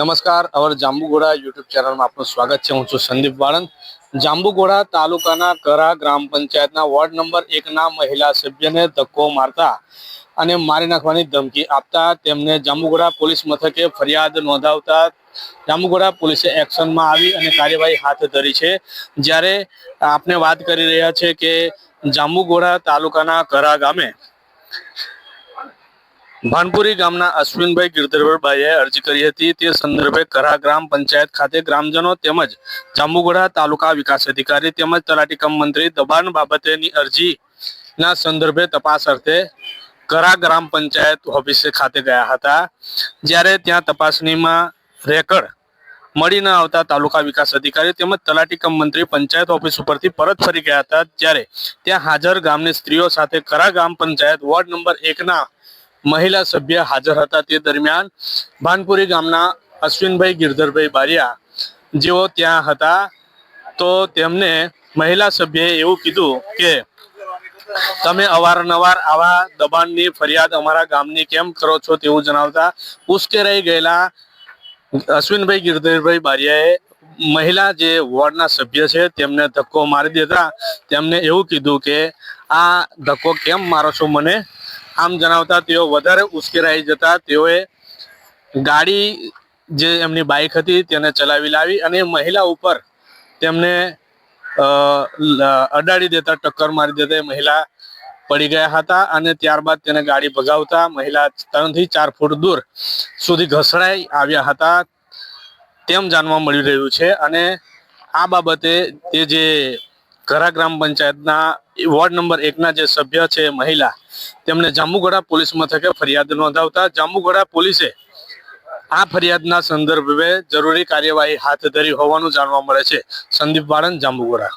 નમસ્કાર. અવર જાંબુગોડા યુટ્યુબ ચેનલમાં આપનું સ્વાગત છે. હું છું સંદીપ વાળંદ. જાંબુગોડા તાલુકાના કરા ગ્રામ પંચાયતના વોર્ડ નંબર એકના મહિલા સભ્યને ધક્કો મારતા અને મારી નાખવાની ધમકી આપતા તેમને જાંબુગોડા પોલીસ મથકે ફરિયાદ નોંધાવતા જાંબુગોડા પોલીસે એક્શનમાં આવી અને કાર્યવાહી હાથ ધરી છે. જ્યારે આપણે વાત કરી રહ્યા છે કે જાંબુગોડા તાલુકાના કરા ગામે ભાનપુરી ગામના અશ્વિનભાઈ ગિરધરભાઈએ અરજી કરી હતી. તે સંદર્ભે કરા ગ્રામ પંચાયત ખાતે ગ્રામજનો તેમજ જાંબુગોડા તાલુકા વિકાસ અધિકારી તેમજ તલાટી કમ મંત્રી દબાણ બાબતેની અરજીના સંદર્ભે તપાસ અર્થે કરા ગ્રામ પંચાયત ઓફિસે ખાતે ગયા હતા. જ્યારે ત્યાં તપાસણીમાં રેકર્ડ મળી ન આવતા તાલુકા વિકાસ અધિકારી તેમજ તલાટી કમ મંત્રી પંચાયત ઓફિસ ઉપરથી પરત ફરી ગયા હતા. ત્યારે ત્યાં હાજર ગામની સ્ત્રીઓ સાથે કરા ગ્રામ પંચાયત વોર્ડ નંબર એકના મહિલા સભ્ય હાજર હતા તે દરમિયાન ભાનપુરી ગામના અશ્વિનભાઈ ગિરધરભાઈ બારિયા જેઓ ત્યાં હતા. તો તેમને મહિલા સભ્યએ એવું કીધું કે, તમે અવારનવાર આવા દબાણની ફરિયાદ અમારા ગામની કેમ કરો છો તેવું જણાવતા ઉશ્કેરાઈ ગયેલા અશ્વિનભાઈ ગિરધરભાઈ બારિયાએ મહિલા જે વોર્ડના સભ્ય છે તેમને ધક્કો મારી દેતા તેમને એવું કીધું કે, આ ધક્કો કેમ મારો છો? મને આમ જણાવતા તેઓ વધારે ઉશ્કેરાઈ જતા તેઓએ ગાડી જે એમની બાઇક હતી તેને ચલાવી લાવી અને મહિલા ઉપર તેમને અડાડી દેતા ટક્કર મારી દેતા મહિલા પડી ગયા હતા અને ત્યારબાદ તેને ગાડી ભગાવતા મહિલા ત્રણથી ચાર ફૂટ દૂર સુધી ઘસડાઈ આવ્યા હતા તેમ જાણવા મળી રહ્યું છે અને આ બાબતે તે જે ઘરા ગ્રામ પંચાયતના વોર્ડ નંબર એકના જે સભ્ય છે મહિલા, તેમને જાંબુગોડા પોલીસ મથકે ફરિયાદ નોંધાવતા જાંબુગોડા પોલીસે આ ફરિયાદના સંદર્ભે જરૂરી કાર્યવાહી હાથ ધરી હોવાનું જાણવા મળે છે. સંદીપ વાળંદ જાંબુગોડા